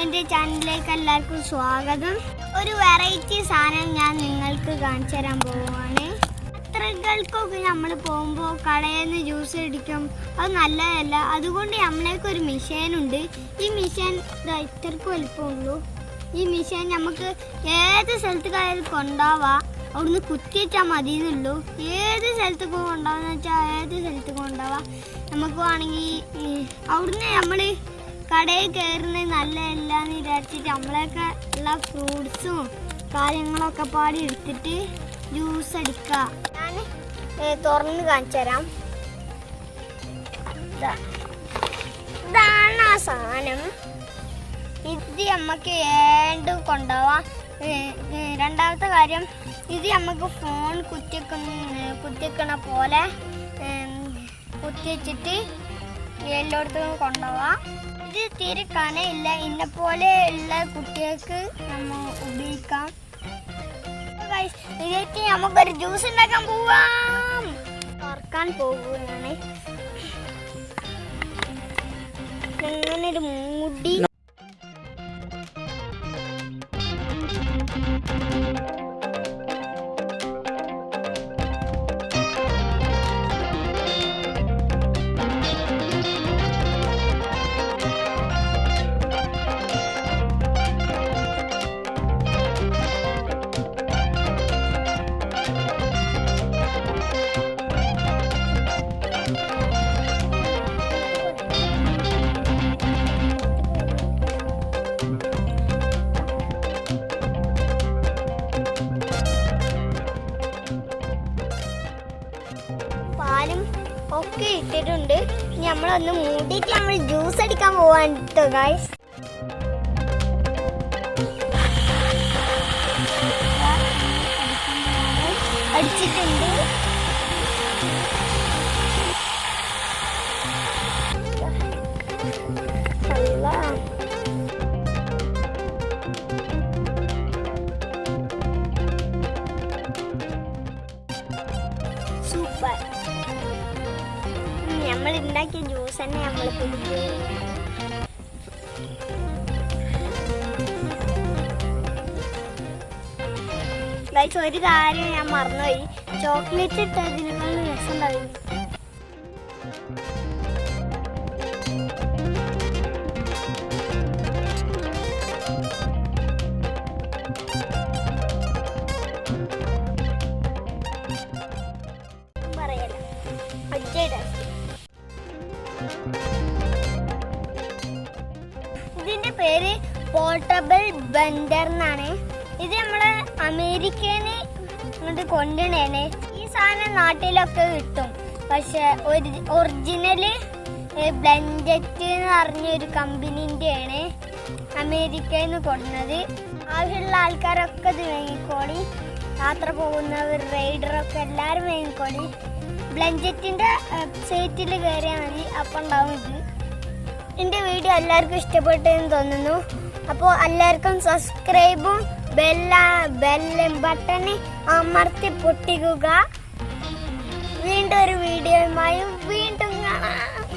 എന്റെ ചാനലിലേക്ക് എല്ലാവർക്കും സ്വാഗതം. ഒരു വെറൈറ്റി സാധനം ഞാൻ നിങ്ങൾക്ക് കാണിച്ചു തരാൻ പോവുകയാണ്. യാത്രകൾക്കൊക്കെ നമ്മൾ പോകുമ്പോൾ കടയിൽ നിന്ന് ജ്യൂസ് അടിക്കും. അത് നല്ലതല്ല. അതുകൊണ്ട് നമ്മളേക്ക് ഒരു മിഷീൻ ഉണ്ട്. ഈ മിഷീൻ ഇത്രക്ക് വലിപ്പമുള്ളൂ ഈ മിഷീൻ നമുക്ക് ഏത് സ്ഥലത്ത് കടയിൽ കൊണ്ടുപോവാം. അവിടുന്ന് കുത്തിയിട്ടാൽ മതി എന്നുള്ളൂ ഏത് സ്ഥലത്തേക്ക് കൊണ്ടുപോകാന്ന് വെച്ചാൽ ഏത് സ്ഥലത്തേക്ക് കൊണ്ടുപോവാം. നമുക്ക് വേണമെങ്കിൽ അവിടുന്ന് നമ്മൾ കടയിൽ കയറുന്നത് നല്ല എന്ന് വിചാരിച്ചിട്ട് നമ്മളൊക്കെ ഉള്ള ഫ്രൂട്ട്സും കാര്യങ്ങളൊക്കെ പാടി എടുത്തിട്ട് ജ്യൂസ് അടിക്കുക. ഞാൻ തുറന്ന് കാണിച്ചു തരാം. ഇതാ. ഇതാണ് ആ സാധനം. ഇത് നമുക്ക് ഏണ്ടും കൊണ്ടുപോവാം രണ്ടാമത്തെ കാര്യം ഇത് നമുക്ക് ഫോൺ കുത്തിക്കുന്ന കുത്തിക്കണ പോലെ ഏം, കുത്തിവെച്ചിട്ട് എല്ലായിടത്തും കൊണ്ടുപോവാം. ഇത് തീരെ കനയില്ല. ഇന്ന പോലെ ഉള്ള കുട്ടികൾക്ക് നമ്മൾ ഉപയോഗിക്കാം. ഇതേക്ക് നമുക്കൊരു ജ്യൂസ് ഉണ്ടാക്കാൻ പോവാം. ഓർക്കാൻ പോകുകയാണ് അങ്ങനെ ഒരു മുടി. ഒക്കെ ഇട്ടിട്ടുണ്ട്. നമ്മളൊന്ന് മൂടിയിട്ട് നമ്മൾ ജ്യൂസ് അടിക്കാൻ പോവാൻ കേട്ടോ ഗായ്സ് അടിച്ചിട്ടുണ്ട്. സൂപ്പർ. നമ്മൾ ഉണ്ടാക്കിയ ജ്യൂസ് തന്നെ നമ്മൾ കുടിക്കും. ഗൈസ് ഒരു കാര്യം ഞാൻ മറന്നുപോയി. ചോക്ലേറ്റ് ഇട്ടതിനേക്കാൾ രസം ഉണ്ടാവും ഇതിന്റെ പേര് പോർട്ടബിൾ ബെൻഡർ എന്നാണ്. ഇത് നമ്മൾ അമേരിക്കന് ഇങ്ങോട്ട് കൊണ്ടുവന്നേണ് ഈ സാധനം നാട്ടിലൊക്കെ കിട്ടും. പക്ഷെ ഒറിജിനൽ ബ്ലെൻഡറ്റ് എന്ന് പറഞ്ഞ ഒരു കമ്പനീന്റെ ആണ് അമേരിക്കയിൽ നിന്ന് കൊടുക്കുന്നത് ആവശ്യമുള്ള ആൾക്കാരൊക്കെ ഇത് വാങ്ങിക്കോളി. യാത്ര പോകുന്നവർ റൈഡറൊക്കെ എല്ലാവരും വാങ്ങിക്കോളി. ബ്ലഞ്ചറ്റിന്റെ വെബ്സൈറ്റിൽ കയറിയാൽ മതി. അപ്പം ഉണ്ടാവും ഇത്. എന്റെ വീഡിയോ എല്ലാവർക്കും ഇഷ്ടപ്പെട്ടെന്ന് തോന്നുന്നു. അപ്പോൾ എല്ലാവർക്കും സബ്സ്ക്രൈബും ബെല്ല ബെല്ല ബട്ടൺ അമർത്തി പൊട്ടിക്കുക. വീണ്ടും ഒരു വീഡിയോയുമായും വീണ്ടും കാണാം.